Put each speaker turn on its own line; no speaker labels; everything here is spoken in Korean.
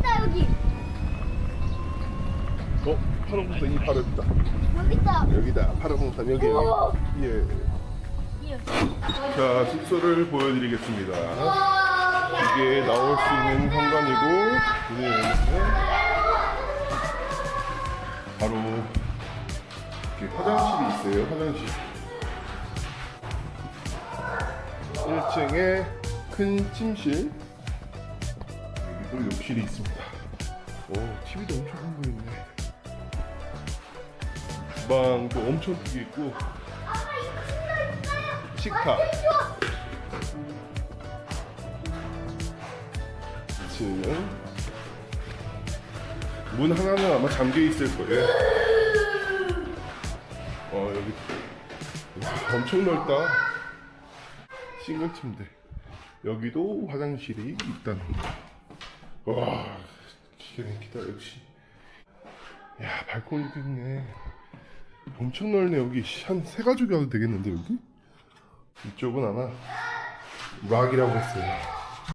여기다 여기. 어? 파란 풍선 이 바로 있다.
여기다.
여기다. 파란 풍선 여기.
오!
예.
예.
자 숙소를 보여드리겠습니다. 이게 나올 수 있는 현관이고 바로 이렇게 화장실이 있어요. 화장실. 1층에 큰 침실. 여기도 욕실이 있습니다. 오, TV도 엄청 큰 거 있네. 주방도 엄청 크게 있고 식탁. 2층. 문 하나는 아마 잠겨 있을 거예요. 어 여기 여기 엄청 넓다. 싱글 침대. 여기도 화장실이 있다는 거. 와 기가 막히다 역시. 야 발코니도 있네. 엄청 넓네 여기 한 세 가족이 와도 되겠는데 여기? 이쪽은 아마 락이라고 했어요.